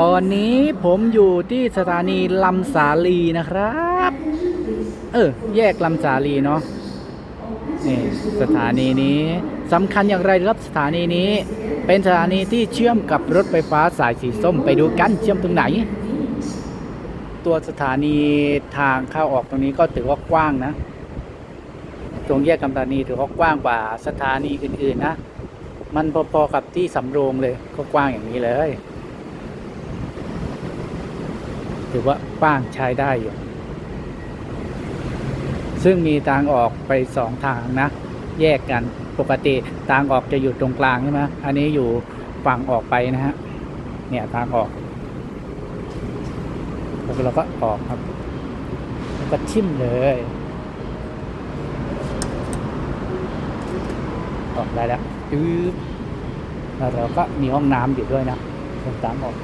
ตอนนี้ผมอยู่ที่สถานีลำสาลีนะครับ เออ แยกลำสาลีเนาะนี่สถานีนี้สำคัญอย่างไรครับสถานีนี้ เป็นสถานีที่เชื่อมกับรถไฟฟ้าสายสีส้มไปดูกันเชื่อมตรงไหน ตัวสถานีทางเข้าออกตรงนี้ก็ถือว่ากว้างนะ ตรงแยกลำสาลีถือว่ากว้างกว่าสถานีอื่นๆนะ มันพอๆกับที่สำโรงเลยก็กว้างอย่างนี้เลย ถือว่ากว้างใช้ได้อยู่ ซึ่งมีทางออกไปสองทางนะ แยกกันปกติทางออกจะอยู่ตรงกลางใช่ไหมอันนี้อยู่ฝั่งออกไปนะฮะ เนี่ยทางออกแล้วเราก็ออกครับแล้วก็ชิมเลยออกได้แล้วแล้วเราก็มีห้องน้ำอยู่ด้วยนะตรงทางออก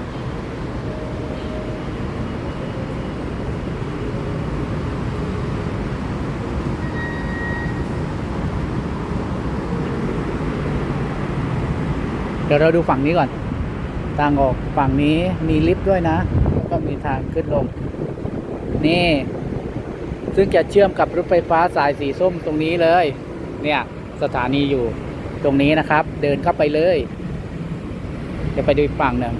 เดี๋ยวเราดูฝั่งนี้ก่อน ทางออกฝั่งนี้มีลิฟต์ด้วยนะ แล้วก็มีทางขึ้นลง นี่ ซึ่งจะเชื่อมกับรถไฟฟ้าสายสีส้มตรงนี้เลย เนี่ยสถานีอยู่ตรงนี้นะครับ เดินเข้าไปเลยเดี๋ยวไปดูอีกฝั่งหนึ่ง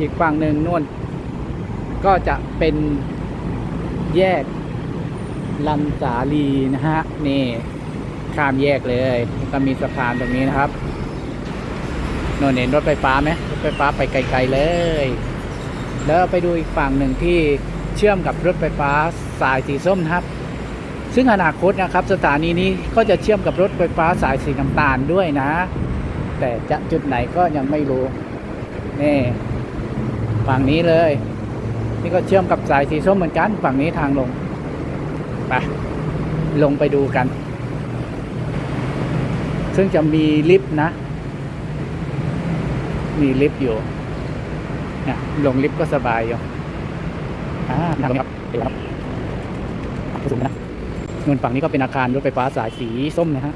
อีกฝั่งหนึ่งนู่น ก็จะเป็นแยกลำสาลีนะฮะนี่ข้ามแยกเลย ก็มีสะพานตรงนี้นะครับ โน่นเห็นรถไฟฟ้าไหมรถไฟฟ้าไปไกล ๆเลย แล้วไปดูอีกฝั่งหนึ่งที่เชื่อมกับรถไฟฟ้าสายสีส้มนะครับ ซึ่งอนาคตนะครับ สถานีนี้ก็จะเชื่อมกับรถไฟฟ้าสายสีน้ำตาลด้วยนะ แต่จะจุดไหนก็ยังไม่รู้นี่ฝั่งนี้เลย นี่ก็เชื่อมกับสายสีส้มเหมือนกัน ฝั่งนี้ทางลงไปลงไปดูกัน ซึ่งจะมีลิฟต์นะ มีลิฟต์อยู่เนี่ยลงลิฟต์ก็สบายอยู่อ่าทางนี้ครับเดี๋ยวครับสูงนะเงินฝั่งนี้ก็เป็นอาคารรถไฟฟ้าสายสีส้มนะฮะ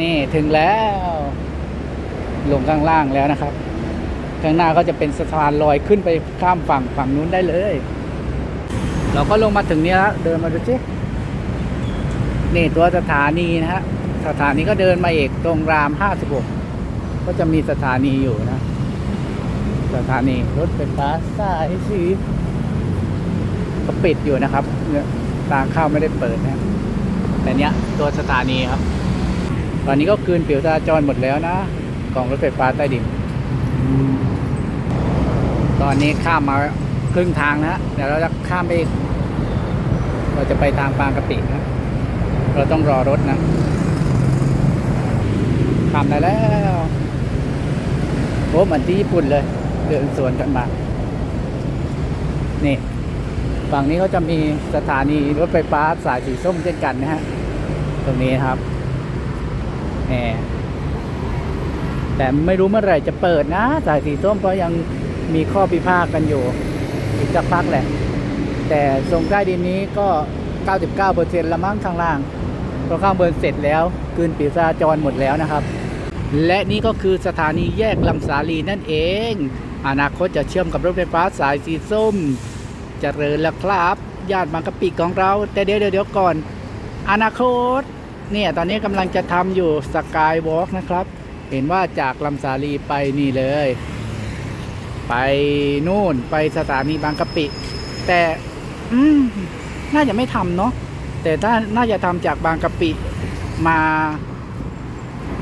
นี่ถึงแล้ว ลงข้างล่างแล้วนะครับ ข้างหน้าก็จะเป็นสะพานลอยขึ้นไปข้ามฝั่งฝั่งนู้นได้เลย เราก็ลงมาถึงนี้แล้วเดินมาดูสินี่ตัวสถานีนะฮะสถานีก็เดินมาเอกตรงรามห้าสิบห ก็จะมีสถานีอยู่นะ สถานีรถไฟฟ้าสายสีก็ปิดอยู่นะครับเนี่ยทางเข้าไม่ได้เปิดนะแต่เนี้ยตัวสถานีครับ ตอนนี้ก็คืนผิวจราจรหมดแล้วนะของรถไฟฟ้าใต้ดิน ตอนนี้ข้ามมาครึ่งทางนะเดี๋ยวเราจะข้ามไปอีกเราจะไปทางบางกะปินะเราต้องรอรถนะข้ามได้แล้ว อ้เหมือนที่ญี่ปุ่นเลย เดินสวนกันมา นี่ฝั่งนี้เขาจะมีสถานีรถไฟฟ้าสายสีส้มเช่นกันนะฮะ ตรงนี้ครับแหมแต่ไม่รู้เมื่อไหร่จะเปิดนะ สายสีส้มเพราะยังมีข้อพิพาทกันอยู่ อีกสักพักแหละ แต่ทรงใต้ดินนี้ก็ 99%ละมั้งข้างล่างเพราะข้างบนเสร็จแล้ว คืนปิวจราจรหมดแล้วนะครับ และนี่ก็คือสถานีแยกลำสาลีนั่นเอง อนาคตจะเชื่อมกับรถไฟฟ้าสายสีส้มเจริญแล้วครับญาติบางกะปิของเรา แต่เดี๋ยวเดี๋ยวเดี๋ยวก่อน อนาคต เนี่ยตอนนี้กำลังจะทำอยู่สกายวอล์กนะครับ เห็นว่าจากลำสาลีไปนี่เลย ไปนู่นไปสถานีบางกะปิ แต่อืมน่าจะไม่ทำเนาะแต่ถ้าน่าจะทำจากบางกะปิมา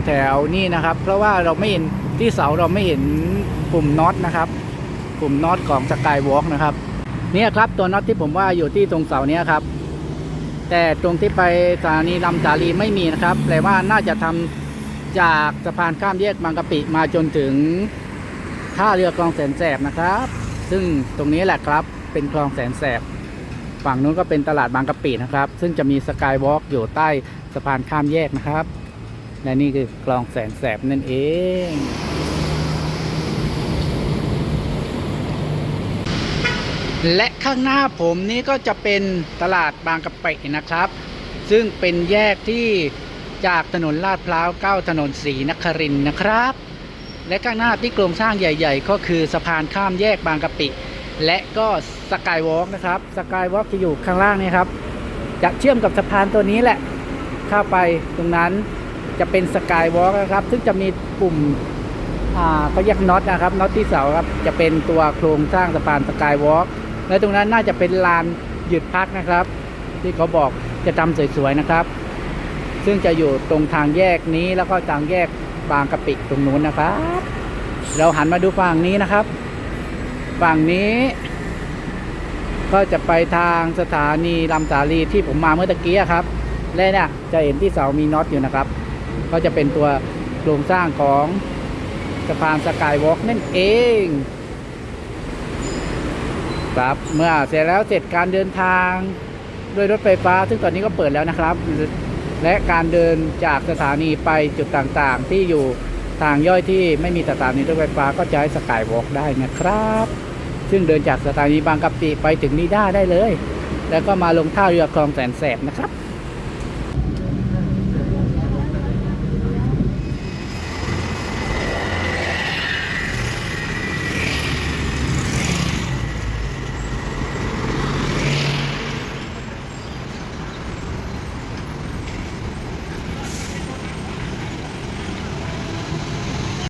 แถวนี้นะครับ เพราะว่าเราไม่เห็นที่เสาเราไม่เห็นปุ่มน็อตนะครับ ปุ่มน็อตของสกายวอล์กนะครับเนี่ยครับตัวน็อตที่ผมว่าอยู่ที่ตรงเสาเนี้ยครับ แต่ตรงที่ไปสถานีลำสาลีไม่มีนะครับแปลว่าน่าจะทำจากสะพานข้ามแยกบางกะปิมาจนถึงท่าเรือคลองแสนแสบนะครับ ซึ่งตรงนี้แหละครับเป็นคลองแสนแสบฝั่งนู้นก็เป็นตลาดบางกะปินะครับ ซึ่งจะมีสกายวอล์กอยู่ใต้สะพานข้ามแยกนะครับ และนี่คือคลองแสนแสบนั่นเอง และข้างหน้าผมนี้ก็จะเป็นตลาดบางกะปินะครับ ซึ่งเป็นแยกที่จากถนนลาดพร้าวเก้าถนนศรีนครินนะครับ และข้างหน้าที่โครงสร้างใหญ่ ๆ ก็คือสะพานข้ามแยกบางกะปิ และก็สกายวอล์กนะครับสกายวอล์กจะอยู่ข้างล่างนี่ครับจะเชื่อมกับสะพานตัวนี้แหละ เข้าไปตรงนั้น จะเป็นสกายวอล์กนะครับ ซึ่งจะมีปุ่มอ่าเขาเรียกน็อตนะครับน็อตที่เสาครับจะเป็นตัวโครงสร้างสะพานสกายวอล์กและตรงนั้นน่าจะเป็นลานหยุดพักนะครับ ที่เขาบอกจะทำสวยๆนะครับ ซึ่งจะอยู่ตรงทางแยกนี้แล้วก็ทางแยกบางกะปิตรงนู้นนะครับ เราหันมาดูฝั่งนี้นะครับ ฝั่งนี้ ก็จะไปทางสถานีลำสาลีที่ผมมาเมื่อตะกี้ครับ และเนี่ยจะเห็นที่เสามีน็อตอยู่นะครับ ก็จะเป็นตัวโครงสร้างของสะพานสกายวอล์กนั่นเอง ครับเมื่อเสร็จแล้วเสร็จการเดินทางด้วยรถไฟฟ้า ซึ่งตอนนี้ก็เปิดแล้วนะครับ และการเดินจากสถานีไปจุดต่างๆ ที่อยู่ทางย่อยที่ไม่มีสถานีรถไฟฟ้าก็จะใช้สกายวอล์กได้นะครับ ซึ่งเดินจากสถานีบางกะปิไปถึงนิด้าได้เลย แล้วก็มาลงท่าเรือคลองแสนแสบนะครับ